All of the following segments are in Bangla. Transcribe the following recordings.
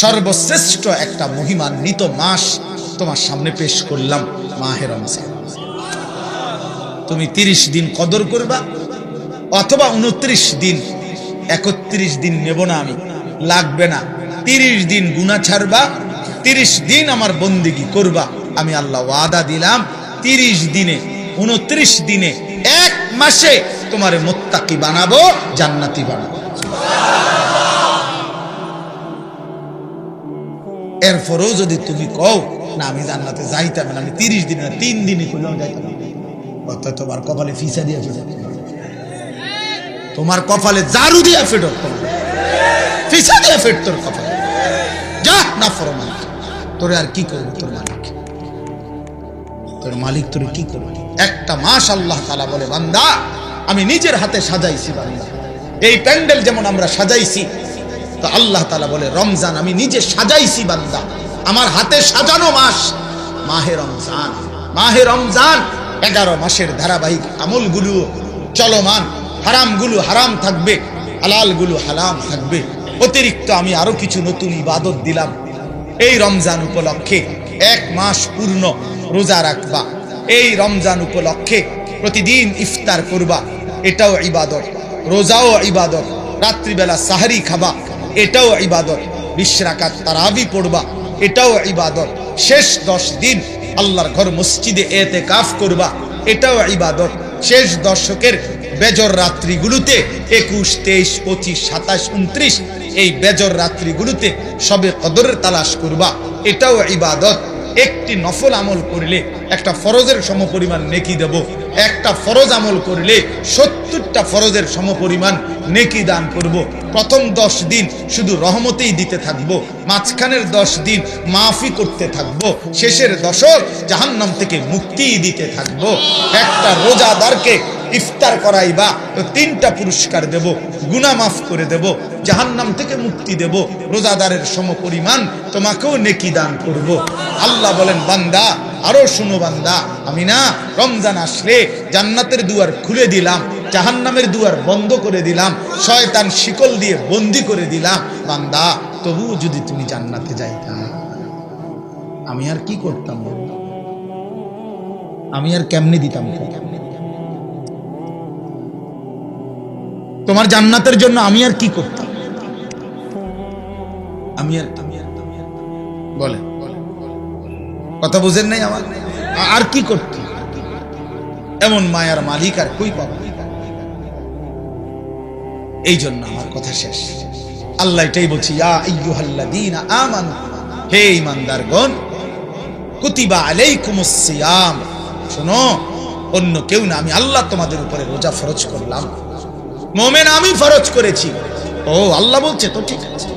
সর্বশ্রেষ্ঠ একটা মহিমান্বিত মাস তোমার সামনে পেশ করলাম মাহে রমজান। তুমি তিরিশ দিন কদর করবা অথবা উনত্রিশ দিন, একত্রিশ দিন নেব না আমি, লাগবে না। তিরিশ দিন গুণা ছাড়বা, তিরিশ দিন আমার বন্দিগি করবা। আমি আল্লাহ ওয়াদা দিলাম, তিরিশ দিনে উনত্রিশ দিনে, এক মাসে তোমার মোত্তাকি বানাবো, জান্নাতি বানাবো। এরপরেও যদি তুমি কও, না, আমি জান্নাতে যাইতাম না, আমি তিরিশ দিনে না তিন দিনে করলেও যাইতাম অর্থাৎ তোমার কপালে ফিসা দিয়ে ফেটো তোমার কপালে জারু দিয়ে ফেটো ফিসা দিয়ে ফেট তোর কপালে। যা, না, ফরো মালিক। তোরে আর কি করব তোর মালিক? তোর মালিক তোরে কি করবে? একটা মাস আল্লাহ তালা বলে, বান্দা, আমি নিজের হাতে সাজাইছি বান্দা। এই প্যান্ডেল যেমন আমরা সাজাইছি তো আল্লাহ তালা বলে, রমজান আমি নিজে সাজাইছি বান্দা। আমার হাতে সাজানো মাস। মাহে রমজান মাহে রমজান। এগারো মাসের ধারাবাহিক আমলগুলো চলমান। হারামগুলো হারাম থাকবে, হালালগুলো হালাম থাকবে। অতিরিক্ত আমি আরও কিছু নতুন ইবাদত দিলাম। এই রমজান উপলক্ষে এক মাস পূর্ণ রোজা রাখবা। এই রমজান উপলক্ষে প্রতিদিন ইফতার করবা। এটাও ইবাদত, রোজাও ইবাদত। রাত্রিবেলা সাহারি খাবা। এটাও ইবাদত। বিশ রাকাত তারাবি পড়বা, এটাও ইবাদত। শেষ দশ দিন আল্লাহর ঘর মসজিদে এতে কাফ করবা, এটাও ইবাদত। শেষ দশকের বেজর রাত্রিগুলোতে একুশ, তেইশ, পঁচিশ, সাতাশ, উনত্রিশ এই বেজর রাত্রিগুলোতে সবে কদরের তালাশ করবা, এটাও ইবাদত। একটি নফল আমল করলে একটা ফরজের সমপরিমাণ নেকি দেব। একটা ফরজ আমল করলে সত্তরটা ফরজের সমপরিমাণ নেকি দান করব। প্রথম দশ দিন শুধু রহমতেই দিতে থাকব, মাঝখানের দশ দিন মাফি করতে থাকব, শেষের দশক জাহান্নাম থেকে মুক্তিই দিতে থাকব। একটা রোজাদারকে ইফতার করাইবা তিনটা পুরস্কার দেব গুনা মাফ করে দেব, জাহান্নাম থেকে মুক্তি দেব, রোজাদারের সমপরিমাণ তোমাকেও নেকি দান করব। আল্লাহ বলেন, বান্দা, আরও শুনো বান্দা, আমি না রমজান আসলে জান্নাতের দুয়ার খুলে দিলাম জাহান্নামের দুয়ার বন্ধ করে দিলাম, শয়তান শিকল দিয়ে বন্দি করে দিলাম। বান্দা, তবুও যদি তুমি জান্নাতে যাইতা, আমি আর কি করতাম? আমি আর কেমনে দিতাম তোমার জান্নাতের জন্য আমি আর কি করতাম? আমি আর বলে। কথা বুঝেন নাই আমার? আর কি করতাম? এমন মায়ার মালিক আর কই পাবো? এই জন্য আমার কথা শেষ। আল্লাহ এটাই বলছি আমানু। হে ঈমানদারগণ, কুতিবা আলাইকুমুস সিয়াম। শোনো, অন্য কেউ না, আমি আল্লাহ তোমাদের উপরে রোজা ফরজ করলাম। মোমেন আমি ফরজ করেছি। ও, আল্লাহ বলছে তো, ঠিক আছে।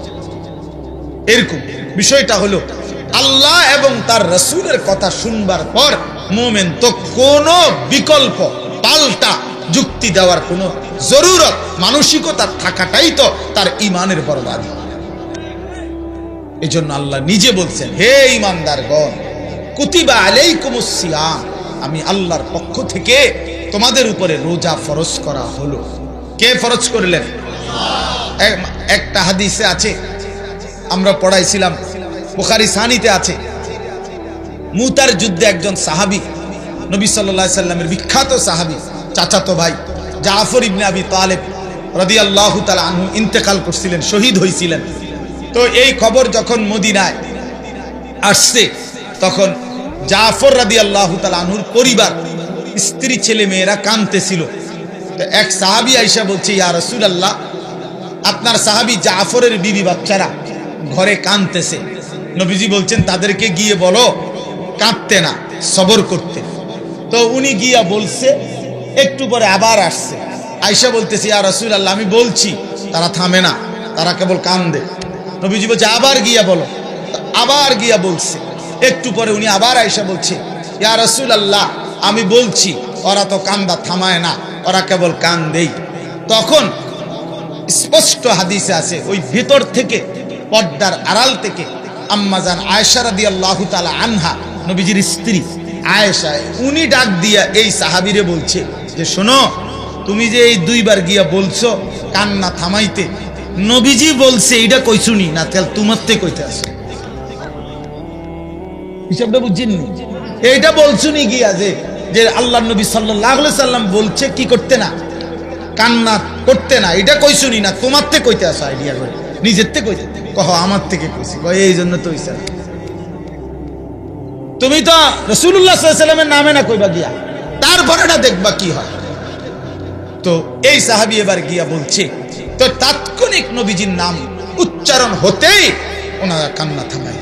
এরকম বিষয়টা হলো, আল্লাহ এবং তার রসুলের কথা শুনবার পর মোমেন তো কোনো বিকল্প পাল্টা যুক্তি দেওয়ার কোনো জরুরত, মানসিকতা থাকাটাই তো তার ইমানের বরবাদী। এই জন্য আল্লাহ নিজে বলছেন, হে ইমানদার ইমানদারগণ কুতিবা আলাইকুমুস সিয়াম, আমি আল্লাহর পক্ষ থেকে তোমাদের উপরে রোজা ফরজ করা হলো। কে ফরজ করলেন? একটা হাদিসে আছে, আমরা পড়াইছিলাম, বুখারি সানিতে আছে। মুতার যুদ্ধে একজন সাহাবি, নবী সাল্লাহ সাল্লামের বিখ্যাত সাহাবি চাচাতো ভাই জাফর ইবনে আবি তালেব রদি আল্লাহ তালা আনহু ইন্তেকাল করছিলেন, শহীদ হয়েছিলেন তো এই খবর যখন মদিনায় আসছে, তখন জাফর রাদি আল্লাহ আনহুর পরিবার, স্ত্রী, ছেলে, মেয়েরা কানতেছিল তো এক সাহাবি আইসা বলছে, ইয়া রসুল আল্লাহ আপনার সাহাবি জাফরের বিবি বাচ্চারা ঘরে কানতেছে নবীজি বলছেন, তাদেরকে গিয়ে বলো, কাঁদতে না, সবর করতে। তো উনি গিয়া বলছে একটু পরে আবার আসছে। আইসা বলতেছে, ইয়া রসুল আল্লাহ আমি বলছি, তারা থামে না, তারা কেবল কান্দে। নবীজি বলছে, আবার গিয়া বলো। আবার গিয়া বলছে। একটু পরে উনি আবার আইসা বলছে, ইয়া রসুল আল্লাহ আমি বলছি, ওরা তো কান্দা, থামায় না, ওরা কেবল কান্দেই। তখন স্পষ্ট হাদিসে আছে, ওই ভিতর থেকে, পর্দার আড়াল থেকে আম্মাজান আয়েশা রাদি আল্লাহ তালা আনহা, নবীজির স্ত্রী আয়েশা, উনি ডাক দিয়া এই সাহাবিরে বলছে যে, শোনো, তুমি যে এই দুইবার গিয়া বলছো কান্না থামাইতে, নবীজি বলছে না তাহলে তোমার থেকে কইতে আসো। হিসাবটা বুঝছেননি? এইটা বলছুনি গিয়া যে যে আল্লাহ নবী সাল্লাহ সাল্লাম বলছে, কি করতে না? কান্না করতে না এটা কইছুনি, না তোমার থেকে কইতে আসো আইডিয়া করে। নিজের থেকে কইতে। কহ আমার থেকে কইছি? এই জন্য তো না। তুমি তো রসুল্লাহ সাল্লামের নামে না কইবা গিয়া। তারপরে না দেখবা কি হয়। তো এই সাহাবি এবার গিয়া বলছে, তো তাৎক্ষণিক নবীজির নাম উচ্চারণ হতেই ওনারা কান্না থামাই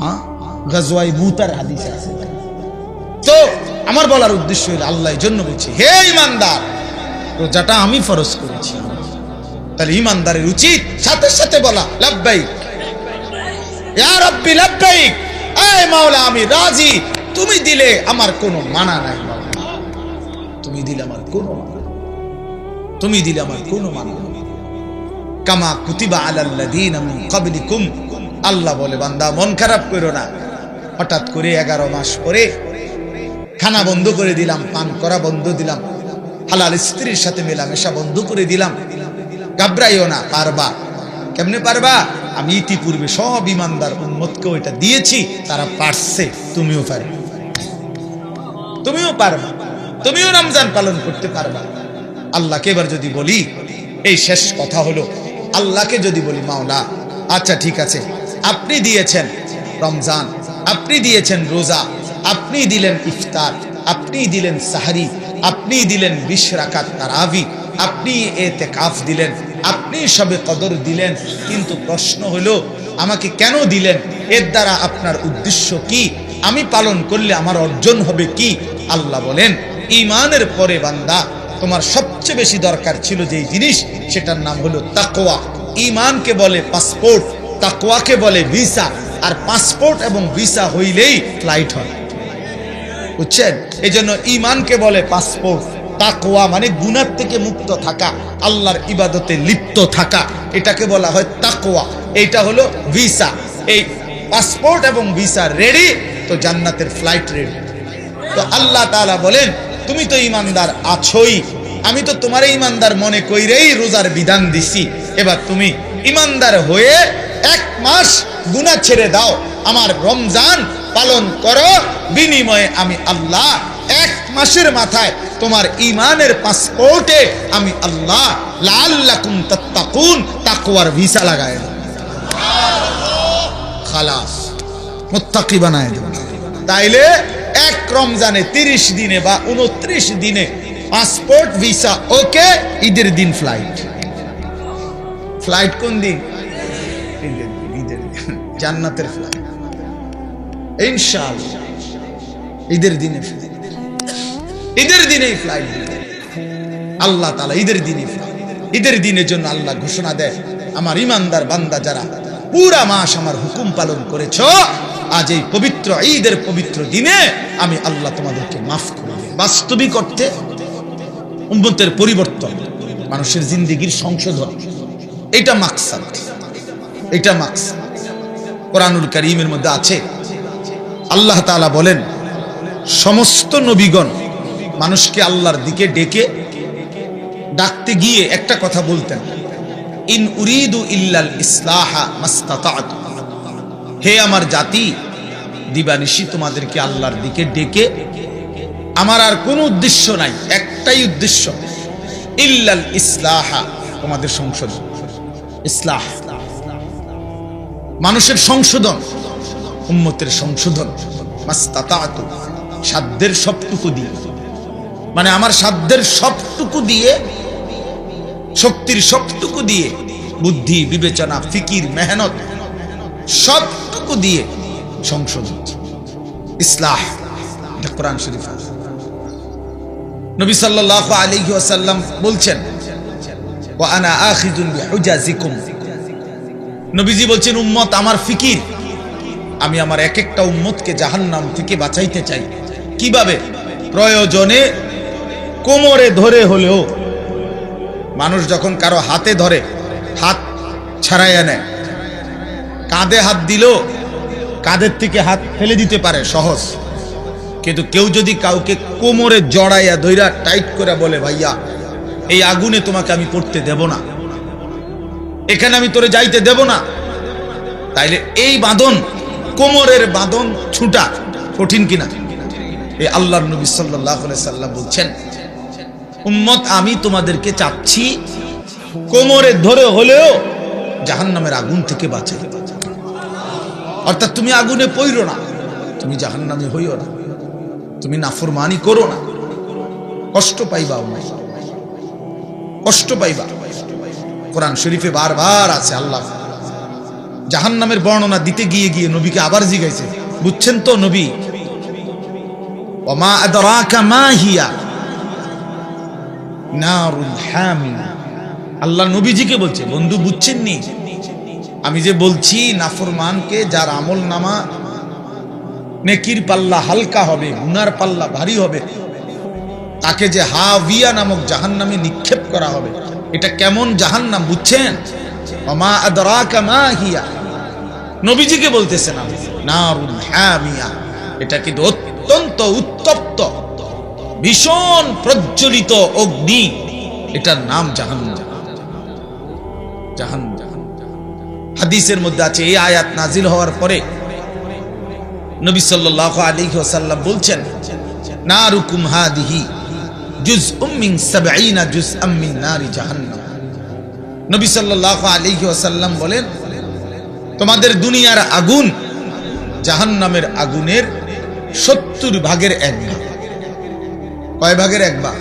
হ্যাঁ? তো আমার বলার উদ্দেশ্য হইল আল্লাহ জন্য বলছি, হে ইমানদার, রোজাটা আমি ফরজ করেছি। তাহলে ইমানদারের উচিত সাথে সাথে বলা লাভবাইক আমি রাজি। তুমি দিলে আমার কোনো মানা নাই তুমি দিলে আমার কোনো তুমি দিলে আমার কোনো মানা। কামা কুতিবা মিন ক্বাবলিকুম। আল্লাহ বলে, বান্দা, মন খারাপ করো না। হঠাৎ করে এগারো মাস পরে খানা বন্ধ করে দিলাম, পান করা বন্ধ দিলাম। হালাল স্ত্রীর সাথে মেলামেশা বন্ধ করে দিলাম। ঘাবড়াইও না, পারবা। কেমনে পারবা? আমি ইতিপূর্বে সব ইমানদার উন্মতকে ওইটা দিয়েছি, তারা পারছে, তুমিও পারবে। তুমিও পারবা, তুমিও রমজান পালন করতে পারবা। আল্লাহকে এবার যদি বলি, এই শেষ কথা হলো, আল্লাহকে যদি বলি, মাওলা আচ্ছা ঠিক আছে, আপনি দিয়েছেন রমজান, আপনি দিয়েছেন রোজা, আপনি দিলেন ইফতার, আপনি দিলেন সাহারি, আপনি দিলেন বিশ রাকাত তারাবি, আপনি এতে কাফ দিলেন। আপনি সবে কদর দিলেন, কিন্তু প্রশ্ন হলো, আমাকে কেন দিলেন? এর দ্বারা আপনার উদ্দেশ্য কি? আমি পালন করলে আমার অর্জন হবে কি? আল্লাহ বলেন ইমানের পরে বান্দা, তোমার সবচেয়ে বেশি দরকার ছিল যেই জিনিস, সেটার নাম হলো তাকোয়া ইমানকে বলে পাসপোর্ট তাকোয়াকে বলে ভিসা, আর পাসপোর্ট এবং ভিসা হইলেই ফ্লাইট হয়। বুঝছেন? এই জন্য ইমানকে বলে পাসপোর্ট। তাকোয়া মানে গুনার থেকে মুক্ত থাকা, আল্লাহর ইবাদতে লিপ্ত থাকা। এটাকে বলা হয় তাকোয়া এইটা হলো ভিসা। এই পাসপোর্ট এবং ভিসা রেডি তো জান্নাতের ফ্লাইট রেডি তো আল্লাহ তালা বলেন, তুমি তো ইমানদার আছোই। আমি তো তোমার ইমানদার মনে কইরেই রোজার বিধান দিছি। এবার তুমি ইমানদার হয়ে এক মাস গুনাহ ছেড়ে দাও। আমার রমজান পালন করো। বিনিময়ে আমি আল্লাহ এক মাসের মাথায় তোমার ইমানের পাসপোর্টে আমি আল্লাহ লাল্লাকুম তাত্তাকুন, তাকওয়ার ভিসা লাগায়। খালাস, মুত্তাকি বানায় দেব তাইলে এক রমজানে তিরিশ দিনে বা উনত্রিশ দিনে পাসপোর্ট ভিসা, ওকে ঈদের দিন ফ্লাইট ফ্লাইট কোন দিন ঈদের। জান্নাতের ফ্লাইট ইনশাআল্লাহ, ঈদের দিনে ঈদের দিনেই ফ্লাইট আল্লাহ তালা ঈদের দিনে। ঈদের দিনের জন্য আল্লাহ ঘোষণা দেয়, আমার ইমানদার বান্দা যারা পুরা মাস আমার হুকুম পালন করেছ, আজ এই পবিত্র ঈদের পবিত্র দিনে আমি আল্লাহ তোমাদেরকে মাফ করব বাস্তবিক অর্থে উম্মতের পরিবর্তন, মানুষের জিন্দিগির সংশোধন, এটা মাকসাদ। এটা মাকসাদ। কোরআনুল করিমের মধ্যে আছে, আল্লাহ তাআলা বলেন, সমস্ত নবীগণ মানুষকে আল্লাহর দিকে ডেকে ডাকতে গিয়ে একটা কথা বলতেন। ইন উরিদু ইল্লাল ইসলাহা মাস্তাতাত। হে আমার জাতি, দিবানিশি তোমাদেরকে আল্লাহর দিকে ডেকে। আমার আর কোনো উদ্দেশ্য নাই, একটাই উদ্দেশ্য। ইল্লাল ইসলাহা। তোমাদের সংশোধন। ইসলাহ। মানুষের সংশোধন, উম্মতের সংশোধন। মাস্তাতাতু, সাধ্যের সবটুকু দিয়ে। মানে আমার সাধ্যের সবটুকু দিয়ে, শক্তির সবটুকু দিয়ে, বুদ্ধি, বিবেচনা, ফিকির, মেহনত, সবটুকু দিয়ে সংশোধন। ইসলাহ, এটা কোরআন শরীফ। নবী সাল্লাল্লাহু আলাইহি ওয়াসাল্লাম বলছেন আনা নবীজি বলছেন, উম্মত আমার ফিকির। আমি আমার এক একটা উম্মতকে জাহান্নাম থেকে বাঁচাইতে চাই। কীভাবে? প্রয়োজনে কোমরে ধরে হলেও মানুষ যখন কারও হাতে ধরে, হাত ছাড়াইয়া নেয়, কাঁধে হাত দিল কাঁধের থেকে হাত ফেলে দিতে পারে, সহজ। কিন্তু কেউ যদি কাউকে কোমরে জড়াইয়া ধইরা টাইট করে বলে, ভাইয়া, এই আগুনে তোমাকে আমি পড়তে দেব না। এখানে আমি তোরে যাইতে দেব না। তাইলে এই বাঁধন, কোমরের বাঁধন ছুটা কঠিন কিনা? এই আল্লাহর নবী সাল্লাহ সাল্লাম বলছেন উম্মত, আমি তোমাদেরকে চাচ্ছি কোমরে ধরে হলেও জাহান্নামের আগুন থেকে বাঁচাই। অর্থাৎ তুমি আগুনে পইরো না, তুমি জাহান্নামে হইও না, তুমি নাফরমানি করো না। কষ্ট পাইবা কষ্ট পাইবা। কোরআন শরীফে বারবার আছে আল্লাহ। জাহান্নামের বর্ণনা দিতে গিয়ে গিয়ে নবীকে আবার জিগাইছে। বুঝছেন তো নবী? ওমা আদরাকা মা হিয়া? আল্লাহ নবীজিকে বলছে, বন্ধু বুঝছেন নি আমি যে বলছি, নাফরমানকে যার আমল নামা নেকির পাল্লা হালকা হবে গুনার পাল্লা ভারী হবে, তাকে যে হাবিয়া নামক জাহান্নামে নিক্ষেপ করা হবে, এটা কেমন জাহান্নাম, বুঝছেন? অমা আদরাকা মা হিয়া। নবীজিকে বলতেছেন আমি নারুল হামিয়া, এটা কিন্তু অত্যন্ত উত্তপ্ত ভীষণ প্রজ্বলিত অগ্নি। এটার নাম জাহান্নাম। জাহান্নাম। হাদিসের মধ্যে আছে, এই আয়াত নাজিল হওয়ার পরে নবী সাল্লাল্লাহু আলাইহি ওয়াসাল্লাম বলছেন 70 তোমাদের দুনিয়ার আগুন জাহান্নামের আগুনের সত্তর ভাগের এক ভাগ। কয় ভাগের এক ভাগ?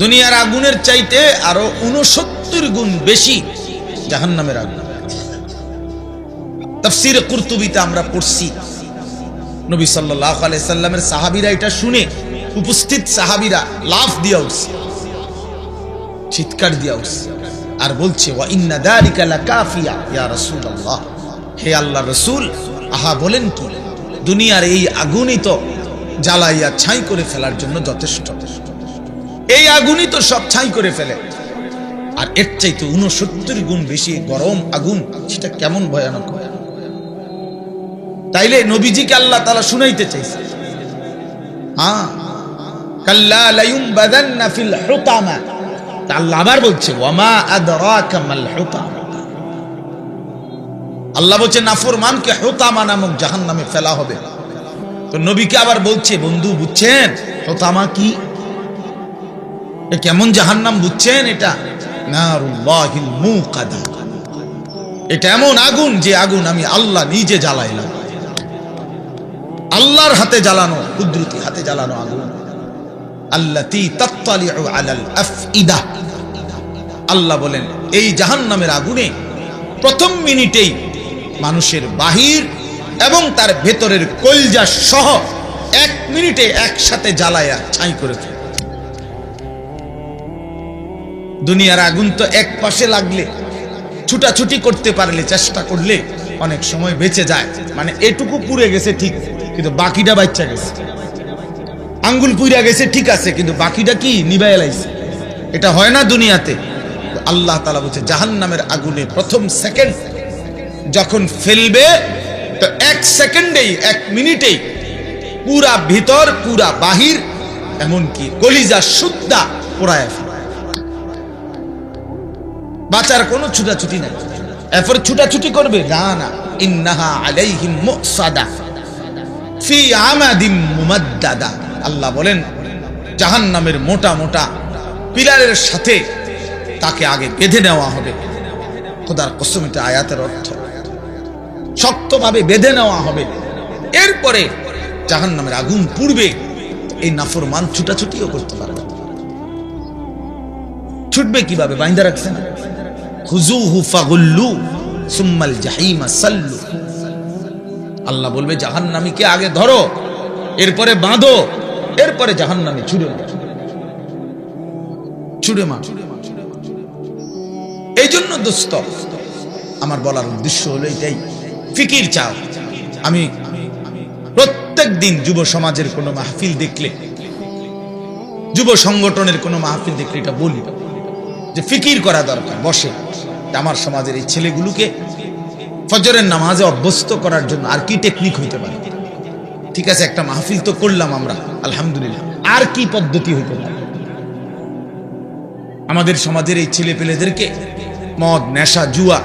দুনিয়ার আগুনের চাইতে আরও উনসত্তর গুণ বেশি জাহান্নামের আগুন। তফসিরে কুরতুবিতে আমরা পড়ছি, নবী সাল্লাল্লাহু আলাইহি সাল্লামের সাহাবীরা এটা শুনে উপস্থিত সাহাবিরা লাফ দিয়া উঠছে, চিৎকার দিয়া উঠছে আর বলছে হে আল্লাহ রাসূল, আহা বলেন কি, দুনিয়ার এই আগুনই তো জ্বালাইয়া ছাই করে ফেলার জন্য যথেষ্ট। এই আগুনই তো সব ছাই করে ফেলে। আর এর চাইতে উনসত্তর গুণ বেশি গরম আগুন, সেটা কেমন ভয়ানক? হয় তাইলে নবীজিকে আল্লাহ তালা শুনাইতে চাইছে। হ্যাঁ আল্লাহ বলছে আদরাকা মাল হুতামা নামক জাহান্নামে ফেলা হবে। তো নবীকে আবার বলছে, বন্ধু, বুঝছেন? হুতামা কি কেমন জাহান্নাম, বুঝছেন এটা? এটা এমন আগুন যে আগুন আমি আল্লাহ নিজে জ্বালাইলাম। আল্লাহর হাতে জ্বালানো, কুদরতি হাতে জ্বালানো আগুন। আল্লাহ বলেন, এই জাহান্নামের আগুনে প্রথম মিনিটেই মানুষের বাহির এবং তার ভেতরের কলজা সহ এক মিনিটে একসাথে জ্বালায়া ছাই করে দুনিয়ার আগুন তো এক পাশে লাগলে, ছুটাছুটি করতে পারলে, চেষ্টা করলে অনেক সময় বেঁচে যায়। মানে এটুকু পুড়ে গেছে ঠিক, কিন্তু বাকিটা বাচ্চা গেছে। আঙ্গুল পুইরা গেছে ঠিক আছে, কিন্তু বাকিটা কি নিবাই লাইছে? এটা হয় না দুনিয়াতে। আল্লাহ তালা বলছে জাহান নামের আগুনে প্রথম সেকেন্ড যখন ফেলবে তো এক সেকেন্ডেই, এক মিনিটেই পুরা ভিতর, পুরা বাহির, এমনকি কলিজা সুদ্ধা পোড়ায়। বাঁচার কোনো ছুটাছুটি নাই। এরপর ছুটাছুটি করবে, না না, ইন্নাহা আলাইহিম মুসাদা ফি আমাদিম আল্লাহ বলেন, জাহান্নামের মোটা মোটা পিলারের সাথে তাকে আগে বেঁধে নেওয়া হবে। খোদার কসম, এটা আয়াতের অর্থ। শক্তভাবে বেঁধে নেওয়া হবে। এরপরে জাহান্নামের আগুন পুড়বে। এই নাফরমান ছুটাছুটিও করতে পারবে ছুটবে কীভাবে? বাইন্দা রাখছেন খুজুহু ফাগুল্লু, সুম্মাল জাহিমা সাল্লু। আল্লাহ বলবে, জাহান্নামীকে আগে ধরো, এরপরে বাঁধো, এরপরে জাহান্নামী ছুড়ে মার। ছুড়ে মার। এই জন্য দোস্ত আমার বলার উদ্দেশ্য হলো এটাই। ফিকির চাও। আমি প্রত্যেক দিন যুব সমাজের কোনো মাহফিল দেখলে, যুব সংগঠনের কোনো মাহফিল দেখলে এটা বলি, যে ফিকির করা দরকার, বসে। আমার সমাজের এই ছেলেগুলোকে ফজরের নামাজে অভ্যস্ত করার জন্য আর কি টেকনিক হইতে পারে? ঠিক আছে, একটা মাহফিল তো করলাম আমরা, আলহামদুলিল্লাহ। আর কি পদ্ধতি হইতে পারে? আমাদের সমাজের এই ছেলে পেলেদেরকে মদ, নেশা, জুয়া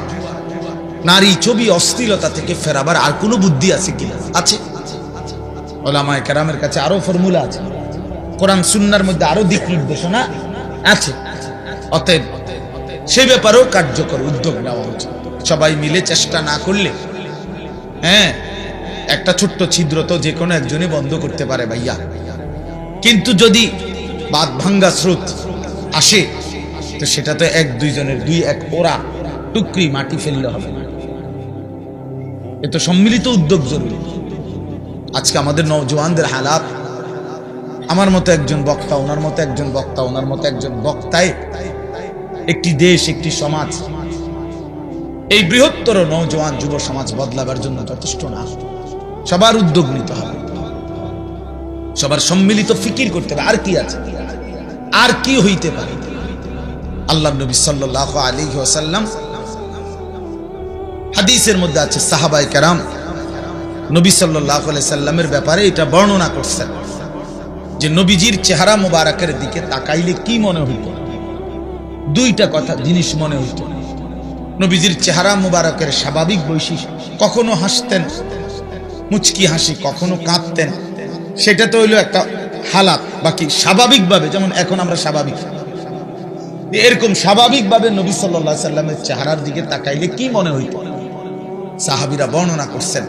নারী ছবি অস্থিরতা থেকে ফেরাবার আর কোনো বুদ্ধি আছে কিনা আছে। ওলামায় কেরামের কাছে আরও ফর্মুলা আছে। কোরআন, সুন্নার মধ্যে আরও দিক নির্দেশনা আছে। অতএব সে ব্যাপারেও কার্যকর উদ্যোগ নেওয়া উচিত। সবাই মিলে চেষ্টা না করলে হ্যাঁ একটা ছোট্ট ছিদ্র তো যে কোনো একজনই বন্ধ করতে পারে ভাইয়া। কিন্তু যদি বাদ ভাঙ্গা স্রোত আসে, তো সেটা তো এক দুইজনের দুই এক ওরা টুকরি মাটি ফেললে হবে না। এ তো সম্মিলিত উদ্যোগ জরুরি। আজকে আমাদের নৌজওয়ানদের হালাত। আমার মতো একজন বক্তা, ওনার মতো একজন বক্তা, ওনার মতো একজন বক্তায় একটি দেশ, একটি সমাজ। এই বৃহত্তর নৌজওয়ান যুব সমাজ বদলাবার জন্য যথেষ্ট না। সবার উদ্যোগ নিতে হবে। সবার সম্মিলিত ফিকির করতে হবে। আর কি আছে? আর কি হইতে পারে? আল্লাহ নবী সাল্লাহ আলী ওসাল্লাম হাদিসের মধ্যে আছে সাহাবাই কেরাম। নবী সাল্লাহ সাল্লামের ব্যাপারে এটা বর্ণনা করছেন যে নবীজির চেহারা মোবারকের দিকে তাকাইলে কি মনে হইত? দুইটা কথা, জিনিস মনে হইত। নবীজির চেহারা মোবারকের স্বাভাবিক বৈশিষ্ট্য, কখনো হাসতেন, মুচকি হাসি, কখনো কাঁদতেন। সেটা তো হইল একটা হালাত, বাকি স্বাভাবিকভাবে, যেমন এখন আমরা স্বাভাবিক। এরকম স্বাভাবিকভাবে নবী সাল্লাহ সাল্লামের চেহারার দিকে তাকাইলে কি মনে হইত? সাহাবিরা বর্ণনা করছেন,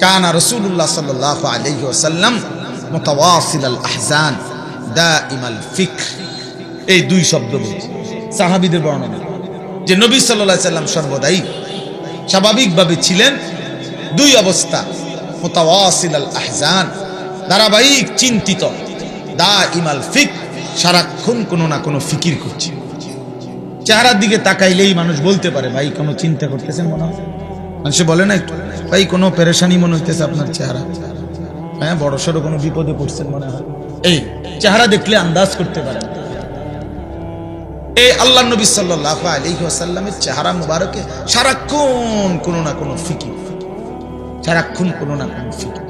কানা রসুল্লাহ সাল্লাহ আলহি ওসাল্লাম মোতাওয়াসিল আল আহজান দা ইমাল ফিক এই দুই শব্দ বলছি। সাহাবিদের বর্ণনা। যে নবী সাল্লাহ সাল্লাম সর্বদাই স্বাভাবিকভাবে ছিলেন, দুই অবস্থা, মোতাওয়াসিল আল আহজান ধারাবাহিক চিন্তিত দা ইমাল ফিক সারাক্ষণ কোনো না কোনো ফিকির করছে। চেহারার দিকে তাকাইলেই মানুষ বলতে পারে, ভাই, কোনো চিন্তা করতেছেন মনে হয়? মানুষে বলে না একটু, ভাই, কোনো পেরেশানি মনে হইতেছে আপনার চেহারা। হ্যাঁ বড় সড়ো কোনো বিপদে পড়ছেন মনে হয়। এই চেহারা দেখলে আন্দাজ করতে পারেন। এই আল্লাহ নবী সাল্লাহ আলী আসাল্লামের চেহারা মুবারকে সারাক্ষণ কোনো না কোনো ফিকির সারাক্ষণ কোনো না কোনো ফিকির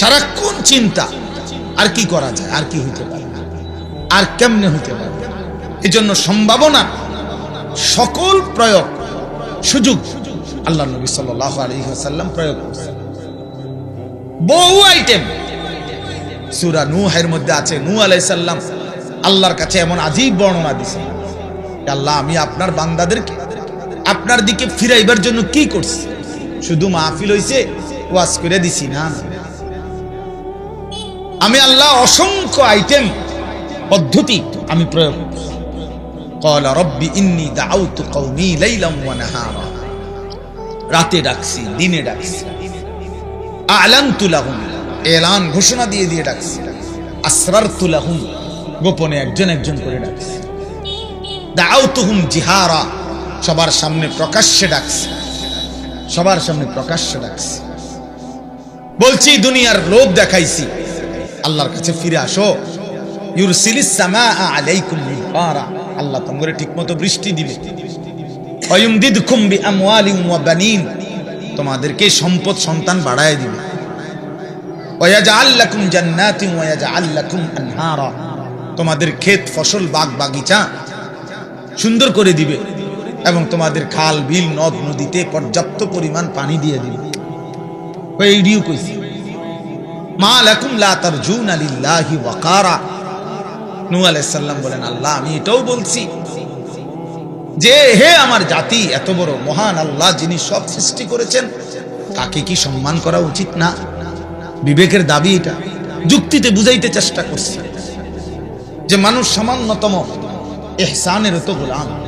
সারাক্ষণ চিন্তা, আর কি করা যায়, আর কি হইতে পারে, আর কেমনে হইতে পারে। এই জন্য সম্ভাবনা, সকল প্রয়োগ, সুযোগ আল্লাহ নবী সাল্লাহ প্রয়োগ করছেন। বহু আইটেম সুরা নুহের মধ্যে আছে নু আলাইসাল্লাম আল্লাহর কাছে এমন আজীব বর্ণনা দিছে। আল্লাহ, আমি আপনার বান্দাদেরকে, আপনার দিকে ফিরাইবার জন্য কি করছি? শুধু মাহফিল হয়েছে ওয়াজ করে দিছি না। আমি আল্লাহ অসংখ্য আইটেম পদ্ধতি আমি প্রয়োগ কল রব্বি ইন্নি দাউতু কওমি লাইলাম ওয়া নাহারা। রাতে ডাকছি, দিনে ডাকছি। আলান্তু লাহুম, এলান ঘোষণা দিয়ে দিয়ে ডাকছি। আসরারতু লাহুম, গোপনে একজন একজন করে ডাকছি। দাউতুহুম জিহারা, সবার সামনে প্রকাশ্যে ডাকছি। সবার সামনে প্রকাশ্যে ডাকছি। বলছি, দুনিয়ার লোভ দেখাইছি। আল্লাহর কাছে ফিরে আসো। ইউরসিলিস আলাইকুম আল্লাহ তোমাদের ঠিকমতো বৃষ্টি দিবে। বিআমওয়ালিন ওয়া বানিন। তোমাদেরকে সম্পদ সন্তান বাড়ায় দিবে। ওয়াজআল লাকুম জান্নাতিন ওয়াজআল লাকুম আনহারা। তোমাদের ক্ষেত ফসল বাগ বাগিচা সুন্দর করে দিবে এবং তোমাদের খাল, বিল, নদ নদীতে পর্যাপ্ত পরিমাণ পানি দিয়ে দিবে। এইডিও কইছি, মা লাকুম লা তারজুনা লিল্লাহি ওয়াকারা। নূহ আলাইহিস সালাম বলেন, আল্লাহ, আমি এটাও বলছি যে হে আমার জাতি, এত বড় মহান আল্লাহ যিনি সব সৃষ্টি করেছেন, তাকে কি সম্মান করা উচিত না? বিবেকের দাবি এটা। যুক্তিতে বুঝাইতে চেষ্টা করছে। যে মানুষ সামান্যতম এহসানের তো গোলাম।